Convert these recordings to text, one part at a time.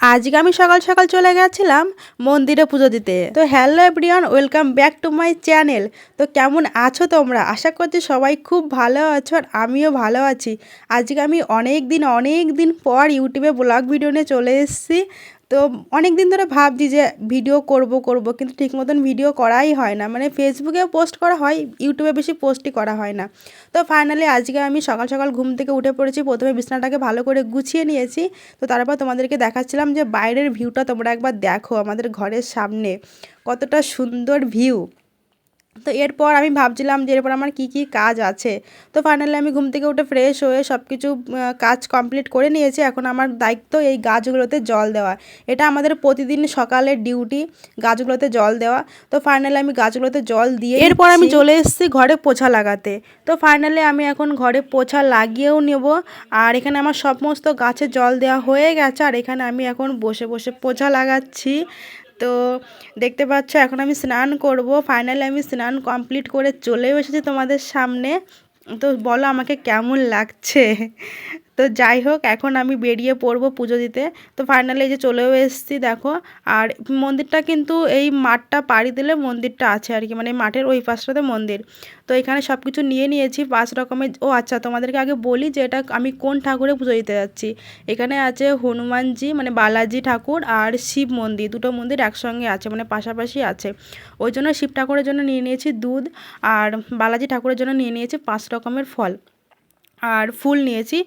আজকে আমি সকাল সকাল চলে গেছিলাম মন্দিরে পুজো দিতে। তো hello everyone welcome back to my channel তো কেমন আছো তোমরা? আশা করছি সবাই খুব ভালো আছো আর আমিও ভালো আছি। আজকে আমি অনেক দিন অনেক দিন পর ইউটিউবে ব্লগ ভিডিও নিয়ে চলে এসেছি। তো অনেক দিন ধরে ভাবছি যে ভিডিও করব করব, কিন্তু ঠিক মতন ভিডিও করাই হয় না। মানে ফেসবুকে পোস্ট করা হয় ইউটিউবে বেশি পোস্টই করা হয় না। তো ফাইনালি আজকে আমি সকাল সকাল ঘুম থেকে উঠে পড়েছি, প্রথমে বিছানাটাকে ভালো করে গুছিয়ে নিয়েছি। তো তারপর তোমাদেরকে দেখাচ্ছিলাম যে বাইরের ভিউটা তোমরা একবার দেখো আমাদের ঘরের সামনে। কতটা সুন্দর ভিউ তো এরপর আমি ভাবছিলাম যে এরপর আমার কি কি কাজ আছে। তো ফাইনালি আমি ঘুম থেকে উঠে ফ্রেশ হয়ে সব কিছু কাজ কমপ্লিট করে নিয়েছি। এখন আমার দায়িত্ব এই গাছগুলোতে জল দেওয়া। এটা আমাদের প্রতিদিন সকালে ডিউটি গাছগুলোতে জল দেওয়া। তো ফাইনালি আমি গাছগুলোতে জল দিয়ে এরপর আমি চলে এসেছি ঘরে পোছা লাগাতে। তো ফাইনালি আমি এখন ঘরে পোছা লাগিয়েও নেব। আর এখানে আমার সমস্ত গাছে জল দেওয়া হয়ে গেছে। আর এখানে আমি এখন বসে বসে পোছা লাগাচ্ছি। তো দেখতে পাচ্ছ, এখন আমি স্নান করব। ফাইনালি আমি স্নান কমপ্লিট করে চলেও এসেছি তোমাদের সামনে। তো বলো আমাকে কেমন লাগছে? তো যাই হোক, এখন আমি বেরিয়ে পড়ব পুজো দিতে। তো ফাইনালি এই যে চলেও এসেছি, দেখো। আর মন্দিরটা কিন্তু এই মাঠটা পাড়ি দিলে মন্দিরটা আছে আর কি মানে মাঠের ওই পাশটাতে মন্দির। তো এখানে সব কিছু নিয়ে নিয়েছি, পাঁচ রকমের। ও আচ্ছা তোমাদেরকে আগে বলি যে এটা আমি কোন ঠাকুরে পুজো দিতে যাচ্ছি। এখানে আছে হনুমানজি মানে বালাজি ঠাকুর আর শিব মন্দির, দুটো মন্দির একসঙ্গে আছে মানে পাশাপাশি আছে। ওই জন্য শিব ঠাকুরের জন্য নিয়ে নিয়েছি দুধ আর বালাজি ঠাকুরের জন্য নিয়ে নিয়েছি পাঁচ রকমের ফল। আর ফুল নিয়েছি।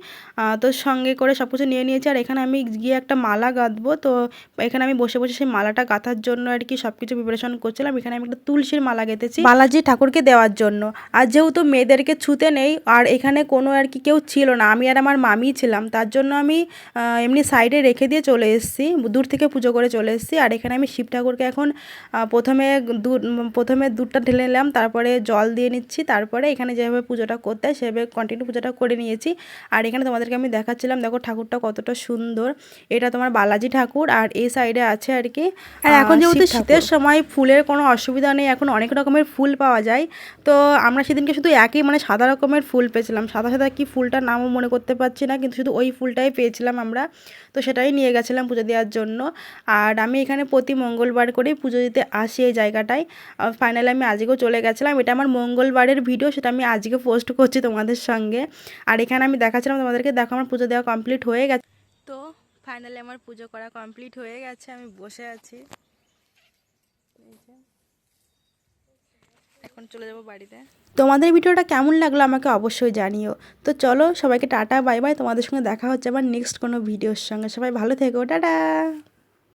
তো সঙ্গে করে সব কিছু নিয়ে নিয়েছি। আর এখানে আমি গিয়ে একটা মালা গাঁথবো তো এখানে আমি বসে বসে সেই মালাটা গাঁথার জন্য আর কি সব কিছু প্রিপারেশন করছিলাম। এখানে আমি একটা তুলসীর মালা গেঁথেছি বালাজি ঠাকুরকে দেওয়ার জন্য। আর যেহেতু মেয়েদেরকে ছুতে নেই, আর এখানে কোনো আর কি কেউ ছিল না, আমি আর আমার মামি ছিলাম, তার জন্য আমি এমনি সাইডে রেখে দিয়ে চলে এসেছি। দূর থেকে পুজো করে চলে এসেছি। আর এখানে আমি শিব ঠাকুরকে এখন প্রথমে দুধ প্রথমে দুধটা ঢেলে নিলাম, তারপরে জল দিয়ে নিচ্ছি, তারপরে এখানে যেভাবে পুজোটা করতে হয়, সেভাবে কন্টিনিউ পুজোটা নিয়েছি। আর এখানে তোমাদেরকে আমি দেখাচ্ছিলাম দেখো ঠাকুরটা কতটা সুন্দর। এটা তোমার বালাজি ঠাকুর আর এই সাইডে আছে আর কি আর এখন যেহেতু শীতের সময় ফুলের কোনো অসুবিধা নেই এখন অনেক রকমের ফুল পাওয়া যায়। তো আমরা সেদিনকে শুধু একই মানে সাদা রকমের ফুল পেয়েছিলাম সাদা সাদা কি ফুলটার নামও মনে করতে পারছি না কিন্তু শুধু ওই ফুলটাই পেয়েছিলাম আমরা। তো সেটাই নিয়ে গেছিলাম পুজো দেওয়ার জন্য। আর আমি এখানে প্রতি মঙ্গলবার করেই পুজো দিতে আসি এই জায়গাটায়। ফাইনালি আমি আজকেও চলে গেছিলাম এটা আমার মঙ্গলবারের ভিডিও সেটা আমি আজকে পোস্ট করছি তোমাদের সঙ্গে। আর এখানে আমি দেখাচ্ছিলাম তোমাদেরকে দেখো আমার পুজো দেওয়া কমপ্লিট হয়ে গেছে। তো ফাইনালি আমার পুজো করা কমপ্লিট হয়ে গেছে আমি বসে আছি। এখন চলে যাব বাড়িতে। তোমাদের ভিডিওটা কেমন লাগল আমাকে অবশ্যই জানিও। তো চলো সবাইকে টাটা বাই বাই। তোমাদের সঙ্গে দেখা হচ্ছে আবার নেক্সট কোনো ভিডিওর সঙ্গে। সবাই ভালো থেকো টাটা।